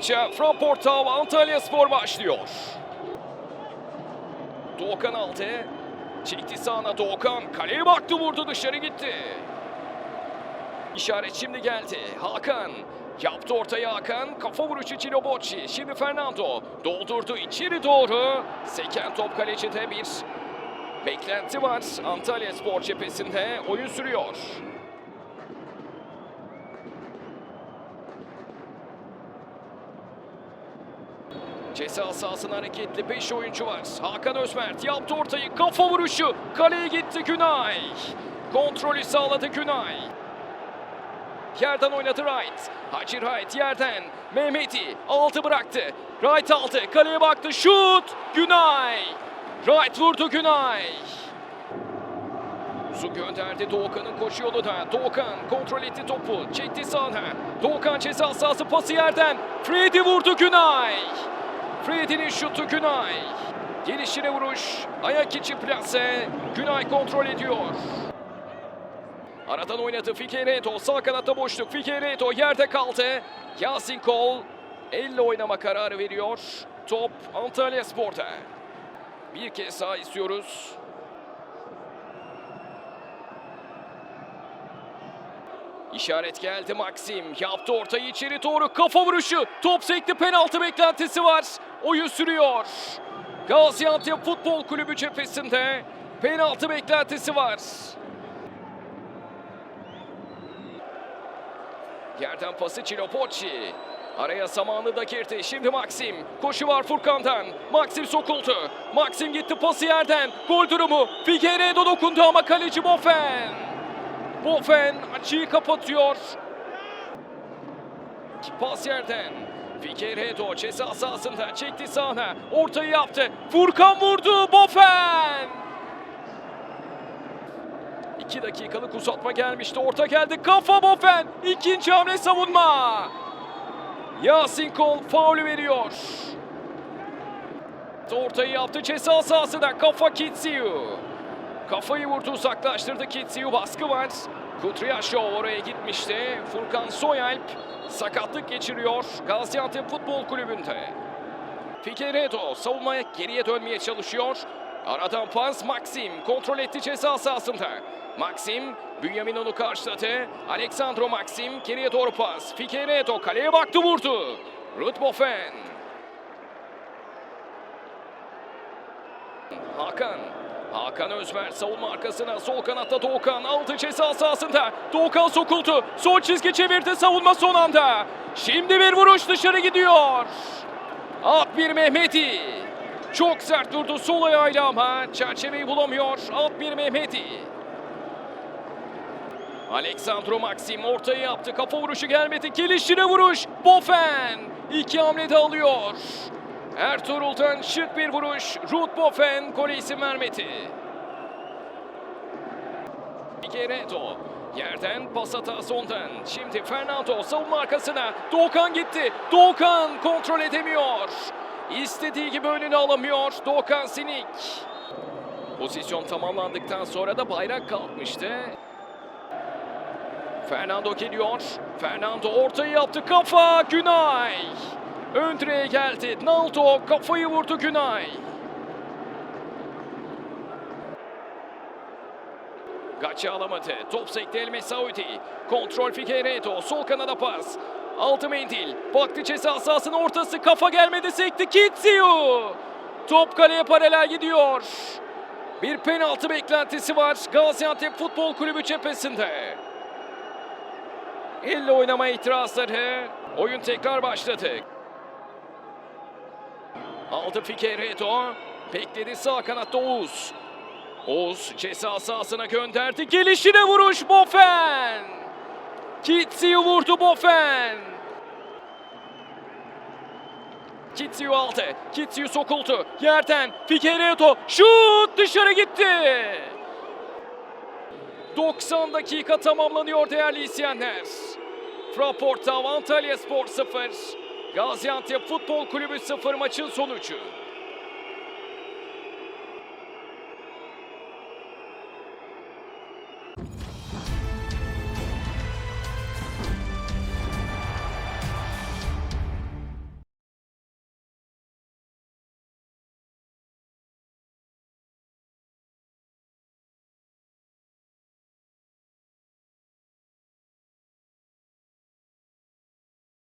maça Fraportav Antalya Spor başlıyor. Doğukan aldı. Çekti sağına Doğukan. Kaleye baktı vurdu dışarı gitti. İşaret şimdi geldi. Hakan. Yaptı ortaya Hakan. Kafa vuruşu Cilobocci. Şimdi Fernando. Doldurdu içeri doğru. Seken top kalecide bir beklenti var. Antalya Spor cephesinde oyun sürüyor. Ceza sahasının hareketli 5 oyuncu var. Hakan Özmert yaptı ortayı. Kafa vuruşu. Kaleye gitti Günay. Kontrolü sağladı Günay. Yerden oynadı Wright. Hacı Wright yerden. Mehmeti altı bıraktı. Wright aldı. Kaleye baktı. Şut. Günay. Wright vurdu Günay. Uzun gönderdi Doğukan'ın koşu yoluna. Doğukan kontrol etti topu. Çekti sağına. Doğukan ceza sahası pası yerden. Freddy vurdu Günay. Freddy'nin şutu Günay. Gelişine vuruş. Ayak içi plase. Günay kontrol ediyor. Aradan oynadı Figueiredo. Sağ kanatta boşluk. Figueiredo yerde kaldı. Yasin Kol elle oynama kararı veriyor. Top Antalya Spor'da. Bir kez daha istiyoruz. İşaret geldi Maxim. Yaptı ortayı içeri doğru. Kafa vuruşu. Top sekti. Penaltı beklentisi var. Oyun sürüyor. Gaziantep Futbol Kulübü cephesinde penaltı beklentisi var. Yerden pası Cilopocci. Araya zamanı da girdi. Şimdi Maxim. Koşu var Furkan'dan. Maxim sokuldu. Maxim gitti pası yerden. Gol durumu. Figueiredo dokundu ama kaleci Bofen. Bofen açıyı kapatıyor. Pas yerden. Figueiredo ceza sahasında çekti sahne. Ortayı yaptı. Furkan vurdu. Bofen. 2 dakikalık uzatma gelmişti. Orta geldi. Kafa Bofen. İkinci hamle savunma. Yasin Kol faulü veriyor. Ortayı yaptı ceza sahasında. Kafa Kitsiyu. Kafayı vurdu uzaklaştırdı Kitsiyu. Baskı var. Kutriyaşov oraya gitmişti. Furkan Soyalp sakatlık geçiriyor Gaziantep Futbol Kulübü'nde. Figueiredo savunmaya geriye dönmeye çalışıyor. Aradan pas Maxim kontrol etti ceza sahasında. Maxim Bünyamin onu karşıladı. Alexandro Maxim geriye doğru pas. Figueiredo kaleye baktı vurdu. Ruud Bofen. Hakan. Hakan Özmer savunma arkasına sol kanatta Doğukan aldı ceza sahasında. Doğukan sokuldu. Sol çizgi çevirdi savunma son anda. Şimdi bir vuruş dışarı gidiyor. At bir Mehmeti. Çok sert durdu sol ayağıyla ama çerçeveyi bulamıyor. At bir Mehmeti. Alexandro Maxim ortaya yaptı. Kafa vuruşu gelmedi. Gelişine vuruş. Bofen. İki hamlede alıyor. Ertuğrul'dan şık bir vuruş. Ruud Bofen gole isim vermedi. Figueiredo yerden pas hatası ondan. Şimdi Fernando savunma arkasına. Doğukan gitti. Doğukan kontrol edemiyor. İstediği gibi önünü alamıyor. Doğukan Sinik. Pozisyon tamamlandıktan sonra da bayrak kalkmıştı. Fernando geliyor. Fernando ortayı yaptı. Kafa Günay. Ön direğe geldi. Naldo kafayı vurdu Günay. Gaçı alamadı. Top sekti El Mesaudi. Kontrol Figueiredo. Sol kanada pas. Altı mendil. Baktı ceza sahasının ortası. Kafa gelmedi sekti. Kitsiyu. Top kaleye paralel gidiyor. Bir penaltı beklentisi var Gaziantep Futbol Kulübü cephesinde. Elle oynama itirazları. Oyun tekrar başladı. Aldı Figueiredo. Bekledi sağ kanatta Oğuz. Oğuz ceza sahasına gönderdi. Gelişine vuruş Bofen. Kitsiyu vurdu Bofen. Kitsiyu aldı. Kitsiyu sokuldu. Yerden Figueiredo şut dışarı gitti. 90 dakika tamamlanıyor değerli izleyenler. Fraportav Antalya Spor 0, Gaziantep Futbol Kulübü 0 maçın sonucu.